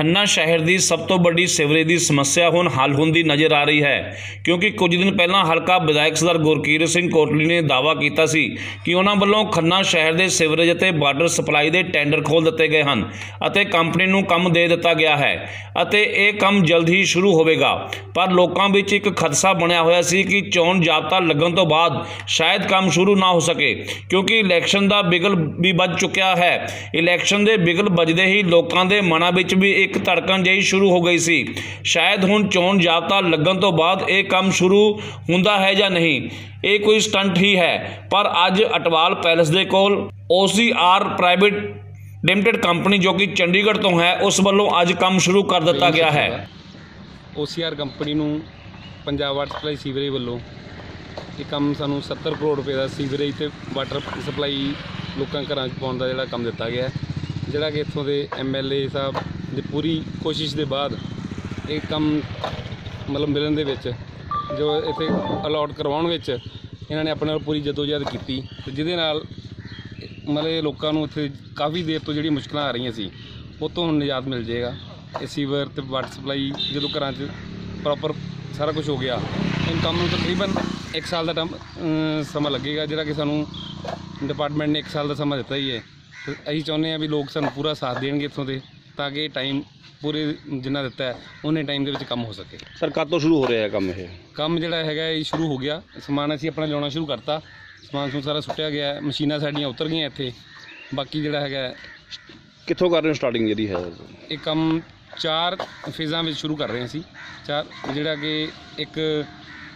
ਖੰਨਾ ਸ਼ਹਿਰ ਦੀ ਸਭ ਤੋਂ ਵੱਡੀ ਸੀਵਰੇਜ ਦੀ ਸਮੱਸਿਆ ਹੁਣ ਹੱਲ ਹੁੰਦੀ ਨਜ਼ਰ ਆ ਰਹੀ ਹੈ, ਕਿਉਂਕਿ ਕੁਝ ਦਿਨ ਪਹਿਲਾਂ ਹਲਕਾ ਵਿਧਾਇਕ ਸਰਦਾਰ ਗੁਰਕੀਰਤ ਸਿੰਘ ਕੋਟਲੀ ਨੇ ਦਾਅਵਾ ਕੀਤਾ ਸੀ ਕਿ ਉਹਨਾਂ ਵੱਲੋਂ ਖੰਨਾ ਸ਼ਹਿਰ ਦੇ ਸੀਵਰੇਜ ਅਤੇ ਵਾਟਰ ਸਪਲਾਈ ਦੇ ਟੈਂਡਰ ਖੋਲ ਦਿੱਤੇ ਗਏ ਹਨ ਅਤੇ ਕੰਪਨੀ ਨੂੰ ਕੰਮ ਦੇ ਦਿੱਤਾ ਗਿਆ ਹੈ ਅਤੇ ਇਹ ਕੰਮ ਜਲਦ ਹੀ ਸ਼ੁਰੂ ਹੋਵੇਗਾ। ਪਰ ਲੋਕਾਂ ਵਿੱਚ ਇੱਕ ਖਦਸ਼ਾ ਬਣਿਆ ਹੋਇਆ ਸੀ ਕਿ ਚੋਣ ਜਾਬਤਾ ਲੱਗਣ ਤੋਂ ਬਾਅਦ ਸ਼ਾਇਦ ਕੰਮ ਸ਼ੁਰੂ ਨਾ ਹੋ ਸਕੇ, ਕਿਉਂਕਿ ਇਲੈਕਸ਼ਨ ਦਾ ਬਿਗਲ ਵੀ ਵੱਜ ਚੁੱਕਿਆ ਹੈ। ਇਲੈਕਸ਼ਨ ਦੇ ਬਿਗਲ ਵੱਜਦੇ ਹੀ ਲੋਕਾਂ ਦੇ ਮਨਾਂ ਵਿੱਚ ਵੀ ਇੱਕ ਇੱਕ ਧੜਕਣ ਜਿਹੀ ਸ਼ੁਰੂ ਹੋ ਗਈ ਸੀ। ਸ਼ਾਇਦ ਹੁਣ ਚੋਣ ਜਾਬਤਾ ਲੱਗਣ ਤੋਂ ਬਾਅਦ ਇਹ ਕੰਮ ਸ਼ੁਰੂ ਹੁੰਦਾ ਹੈ ਜਾਂ ਨਹੀਂ, ਇਹ ਕੋਈ ਸਟੰਟ ਹੀ ਹੈ। ਪਰ ਅੱਜ ਅਟਵਾਲ ਪੈਲਸ ਦੇ ਕੋਲ OCR ਪ੍ਰਾਈਵੇਟ ਲਿਮਟਿਡ ਕੰਪਨੀ ਜੋ ਕਿ ਚੰਡੀਗੜ੍ਹ ਤੋਂ ਹੈ, ਉਸ ਵੱਲੋਂ ਅੱਜ ਕੰਮ ਸ਼ੁਰੂ ਕਰ ਦਿੱਤਾ ਗਿਆ ਹੈ। OCR ਕੰਪਨੀ ਨੂੰ ਪੰਜਾਬ ਵਾਟਰ ਸਪਲਾਈ ਸੀਵਰੇਜ ਵੱਲੋਂ ਇਹ ਕੰਮ ਸਾਨੂੰ 70 ਕਰੋੜ ਰੁਪਏ ਦਾ ਸੀਵਰੇਜ ਤੇ ਵਾਟਰ ਸਪਲਾਈ ਲੋਕਾਂ ਘਰਾਂ 'ਚ ਪਾਉਣ ਦਾ ਜਿਹੜਾ ਕੰਮ ਦਿੱਤਾ ਗਿਆ ਜਿਹੜਾ ਕਿ ਇੱਥੋਂ ਦੇ ਐਮਐਲਏ ਸਾਹਿਬ ਦੀ ਪੂਰੀ ਕੋਸ਼ਿਸ਼ ਦੇ ਬਾਅਦ ਇਹ ਕੰਮ ਮਤਲਬ ਮਿਲਣ ਦੇ ਵਿੱਚ, ਜੋ ਇੱਥੇ ਅਲਾਟ ਕਰਵਾਉਣ ਵਿੱਚ ਇਹਨਾਂ ਨੇ ਆਪਣੇ ਨਾਲ ਪੂਰੀ ਜਦੋਜਹਿਦ ਕੀਤੀ ਤੇ ਜਿਹਦੇ ਨਾਲ ਮਤਲਬ ਇਹ ਲੋਕਾਂ ਨੂੰ ਇੱਥੇ ਕਾਫੀ ਦੇਰ ਤੋਂ ਜਿਹੜੀ ਮੁਸ਼ਕਲਾਂ ਆ ਰਹੀਆਂ ਸੀ, ਉਹ ਤੋਂ ਹੁਣ ਨਿਜਾਤ ਮਿਲ ਜਾਏਗਾ। ਇਹ ਸੀਵਰ ਤੇ ਵਾਟਰ ਸਪਲਾਈ ਜਦੋਂ ਘਰਾਂ 'ਚ ਪ੍ਰੋਪਰ ਸਾਰਾ ਕੁਝ ਹੋ ਗਿਆ ਇਹ ਕੰਮ ਨੂੰ ਤਕਰੀਬਨ 1 ਸਾਲ ਦਾ ਟਮ ਸਮਾਂ ਲੱਗੇਗਾ, ਜਿਹੜਾ ਕਿ ਸਾਨੂੰ ਡਿਪਾਰਟਮੈਂਟ ਨੇ 1 ਸਾਲ ਦਾ ਸਮਾਂ ਦਿੱਤਾ ਹੀ ਹੈ। ਤੇ ਅਸੀਂ ਚਾਹੁੰਦੇ ਹਾਂ ਵੀ ਲੋਕ ਸਾਨੂੰ ਪੂਰਾ ਸਾਥ ਦੇਣਗੇ ਇੱਥੋਂ ਦੇ। ਤਾਂ ਕਿ ਟਾਈਮ ਪੂਰੇ ਜਿੰਨਾ ਦਿੱਤਾ ਹੈ ਉਹਨੇ ਟਾਈਮ ਦੇ ਵਿੱਚ ਕੰਮ ਹੋ ਸਕੇ। ਸਰ ਕਦ ਤੋਂ ਸ਼ੁਰੂ ਹੋ ਰਿਹਾ ਹੈ ਕੰਮ ਇਹ? ਕੰਮ ਜਿਹੜਾ ਹੈਗਾ ਇਹ ਸ਼ੁਰੂ ਹੋ ਗਿਆ। ਸਮਾਨ ਅਸੀਂ ਆਪਣਾ ਲਿਆਉਣਾ ਸ਼ੁਰੂ ਕਰਤਾ। ਸਮਾਨ ਸਮੂਨ ਸਾਰਾ ਸੁੱਟਿਆ ਗਿਆ ਹੈ। ਮਸ਼ੀਨਾਂ ਸਾਡੀਆਂ ਉਤਰ ਗਈਆਂ ਇੱਥੇ। ਬਾਕੀ ਜਿਹੜਾ ਹੈਗਾ ਹੈ, ਕਿੱਥੋਂ ਕਰ ਰਹੇ ਹੋ ਸਟਾਰਟਿੰਗ ਜਿਹੜੀ ਹੈ? ਇਹ ਕੰਮ ਚਾਰ ਫੇਜ਼ਾਂ ਵਿੱਚ ਸ਼ੁਰੂ ਕਰ ਰਹੇ ਹਾਂ ਅਸੀਂ। ਚਾਰ ਜਿਹੜਾ ਕਿ ਇੱਕ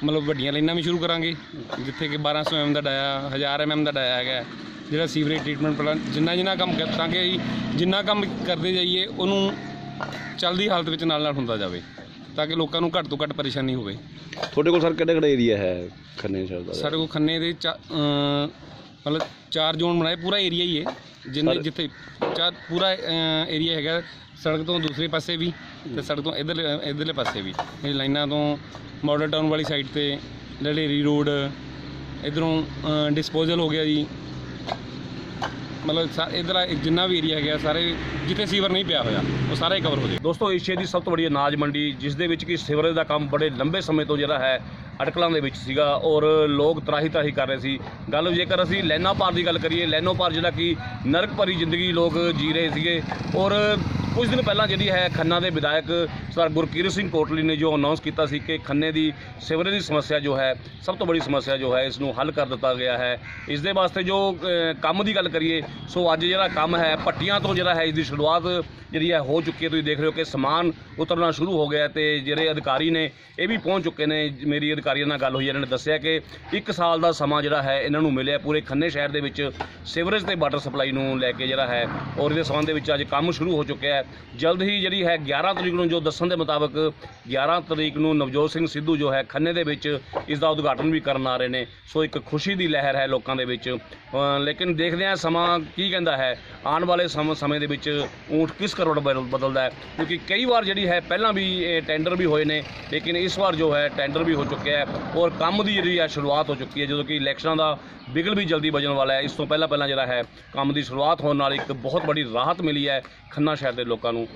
ਮਤਲਬ ਵੱਡੀਆਂ ਲਾਈਨਾਂ ਵੀ ਸ਼ੁਰੂ ਕਰਾਂਗੇ ਜਿੱਥੇ ਕਿ 1200 ਐਮ ਦਾ ਡਾਇਆ 1000 ਐਮ ਦਾ ਡਾਇਆ ਹੈਗਾ ਹੈ। ਜਿਹੜਾ ਸੀਵਰੇਜ ਟ੍ਰੀਟਮੈਂਟ ਪਲਾਂਟ ਜਿੰਨਾ ਜਿੰਨਾ ਕੰਮ ਕਰਾਂਗੇ ਅਸੀਂ ਜਿੰਨਾ ਕੰਮ ਕਰਦੇ ਜਾਈਏ ਉਹਨੂੰ ਚੱਲਦੀ ਹਾਲਤ ਵਿੱਚ ਨਾਲ ਨਾਲ ਹੁੰਦਾ ਜਾਵੇ ਤਾਂ ਕਿ ਲੋਕਾਂ ਨੂੰ ਘੱਟ ਤੋਂ ਘੱਟ ਪਰੇਸ਼ਾਨੀ ਹੋਵੇ। ਤੁਹਾਡੇ ਕੋਲ ਸਰ ਕਿਹੜਾ ਕਿਹੜਾ ਏਰੀਆ ਹੈ ਖੰਨੇ ਸ਼ਹਿਰ ਦਾ? ਸਾਡੇ ਕੋਲ ਖੰਨੇ ਦੇ ਚਾ- ਅਮ ਮਤਲਬ ਚਾਰ ਜ਼ੋਨ ਬਣਾਏ ਪੂਰਾ ਏਰੀਆ ਹੀ ਹੈ ਜਿੰਨੇ ਜਿੱਥੇ ਚਾਰ ਪੂਰਾ ਏਰੀਆ ਹੈਗਾ ਸੜਕ ਤੋਂ ਦੂਸਰੇ ਪਾਸੇ ਵੀ ਤੇ ਸੜਕ ਤੋਂ ਇਧਰ ਇਧਰਲੇ ਪਾਸੇ ਵੀ। ਇਹ ਲਾਈਨਾਂ ਤੋਂ ਮਾਡਲ ਟਾਊਨ ਵਾਲੀ ਸਾਈਡ ਤੇ ਲੜੇਰੀ ਰੋਡ ਇਧਰੋਂ ਡਿਸਪੋਜ਼ਲ ਹੋ ਗਿਆ ਜੀ। ਮਤਲਬ ਇਧਰ ਜਿੰਨਾ ਵੀ ਏਰੀਆ ਹੈਗਾ, ਸਾਰੇ ਜਿੱਥੇ ਸੀਵਰ ਨਹੀਂ ਪਿਆ ਹੋਇਆ, ਉਹ ਸਾਰਾ ਹੀ ਕਵਰ ਹੋ ਜਾਏ। ਦੋਸਤੋ ਏਸ਼ੀਆ ਦੀ ਸਭ ਤੋਂ ਵੱਡੀ ਅਨਾਜ ਮੰਡੀ, ਜਿਸ ਦੇ ਵਿੱਚ ਕਿ ਸੀਵਰੇਜ ਦਾ ਕੰਮ ਬੜੇ ਲੰਬੇ ਸਮੇਂ ਤੋਂ ਜਿਹੜਾ ਹੈ, ਅਟਕਲਾਂ ਦੇ ਵਿੱਚ ਸੀਗਾ ਔਰ ਲੋਕ ਤਰਾਹੀ ਤਰਾਹੀ ਕਰ ਰਹੇ ਸੀ। ਗੱਲ ਜੇਕਰ ਅਸੀਂ ਲੈਨਾ ਪਾਰ ਦੀ ਗੱਲ ਕਰੀਏ, ਲੈਨੋ ਪਾਰ ਜਿਹੜਾ ਕਿ ਨਰਕ ਭਰੀ ਜ਼ਿੰਦਗੀ ਲੋਕ ਜੀ ਰਹੇ ਸੀਗੇ ਔਰ ਕੁਝ ਦਿਨ ਪਹਿਲਾਂ ਜਿਹੜੀ ਹੈ ਖੰਨਾ ਦੇ ਵਿਧਾਇਕ ਸਰ ਗੁਰਕੀਰਤ ਸਿੰਘ ਕੋਟਲੀ ਨੇ ਜੋ ਅਨਾਉਂਸ ਕੀਤਾ ਸੀ ਕਿ ਖੰਨੇ ਦੀ ਸਿਵਰੇਜ ਦੀ ਸਮੱਸਿਆ ਜੋ ਹੈ, ਸਭ ਤੋਂ ਬੜੀ ਸਮੱਸਿਆ ਜੋ ਹੈ, ਇਸ ਨੂੰ ਹੱਲ ਕਰ ਦਿੱਤਾ ਗਿਆ ਹੈ। ਇਸ ਦੇ ਵਾਸਤੇ ਜੋ ਕੰਮ ਦੀ ਗੱਲ ਕਰੀਏ, ਸੋ ਅੱਜ ਜਿਹੜਾ ਕੰਮ ਹੈ, ਪੱਟੀਆਂ ਤੋਂ ਜਿਹੜਾ ਹੈ, ਇਸ ਦੀ ਸ਼ੁਰੂਆਤ ਜਿਹੜੀ ਹੈ ਹੋ ਚੁੱਕੀ ਹੈ। ਤੁਸੀਂ ਦੇਖ ਰਹੇ ਹੋ ਕਿ ਸਮਾਨ ਉਤਰਨਾ ਸ਼ੁਰੂ ਹੋ ਗਿਆ ਤੇ ਜਿਹੜੇ ਅਧਿਕਾਰੀ ਨੇ, ਇਹ ਵੀ ਪਹੁੰਚ ਚੁੱਕੇ ਨੇ। ਮੇਰੀ ਅਧਿਕਾਰੀਆਂ ਨਾਲ ਗੱਲ ਹੋਈ ਇਹਨਾਂ ਨੇ ਦੱਸਿਆ ਕਿ ਇੱਕ ਸਾਲ ਦਾ ਸਮਾਂ ਜਿਹੜਾ ਹੈ, ਇਹਨਾਂ ਨੂੰ ਮਿਲਿਆ ਪੂਰੇ ਖੰਨੇ ਸ਼ਹਿਰ ਦੇ ਵਿੱਚ ਸੀਵਰੇਜ ਤੇ ਵਾਟਰ ਸਪਲਾਈ ਨੂੰ ਲੈ ਕੇ ਜਿਹੜਾ ਹੈ, ਔਰ ਇਹਦੇ ਸੰਬੰਧ ਦੇ ਵਿੱਚ ਅੱਜ ਕੰਮ ਸ਼ੁਰੂ ਹੋ ਚੁੱਕਿਆ ਹੈ। ਜਲਦ ਹੀ ਜਿਹੜੀ ਹੈ 11 ਤਰੀਕ ਨੂੰ ਜੋ ਦੱਸਣ ਦੇ ਮੁਤਾਬਕ 11 ਤਰੀਕ ਨੂੰ ਨਵਜੋਤ ਸਿੰਘ ਸਿੱਧੂ ਜੋ ਹੈ ਖੰਨੇ ਦੇ ਵਿੱਚ ਇਸ ਦਾ ਉਦਘਾਟਨ ਵੀ ਕਰਨ ਆ ਰਹੇ ਨੇ। ਸੋ ਇੱਕ ਖੁਸ਼ੀ ਦੀ ਲਹਿਰ ਹੈ ਲੋਕਾਂ ਦੇ ਵਿੱਚ। ਲੇਕਿਨ ਦੇਖਦੇ ਹਾਂ ਸਮਾਂ ਕੀ ਕਹਿੰਦਾ ਹੈ। ਆਉਣ ਵਾਲੇ ਸਮ- ਸਮੇਂ ਦੇ ਵਿੱਚ ਊਂਠ ਕਿਸ ਕਰੋੜ ਬਦਲ- ਬਦਲਦਾ ਹੈ? ਕਿਉਂਕਿ ਕਈ ਵਾਰ ਜਿਹੜੀ ਹੈ ਪਹਿਲਾਂ ਵੀ ਇਹ ਟੈਂਡਰ ਵੀ ਹੋਏ ਨੇ, ਲੇਕਿਨ ਇਸ ਵਾਰ ਜੋ ਹੈ ਟੈਂਡਰ ਵੀ ਹੋ ਚੁੱਕਿਆ ਹੈ ਔਰ ਕੰਮ ਦੀ ਜਿਹੜੀ ਹੈ ਸ਼ੁਰੂਆਤ ਹੋ ਚੁੱਕੀ ਹੈ, ਜਦੋਂ ਕਿ ਇਲੈਕਸ਼ਨਾਂ ਦਾ ਬਿਗਲ ਵੀ ਜਲਦੀ ਵੱਜਣ ਵਾਲਾ ਹੈ। ਇਸ ਤੋਂ ਪਹਿਲਾਂ ਪਹਿਲਾਂ ਜਿਹੜਾ ਹੈ ਕੰਮ ਦੀ ਸ਼ੁਰੂਆਤ ਹੋਣ ਨਾਲ ਇੱਕ ਬਹੁਤ ਬੜੀ ਰਾਹਤ ਮਿਲੀ ਹੈ ਖੰਨਾ ਸ਼ਹਿਰ ਦੇ ਲੋਕਾਂ ਨੂੰ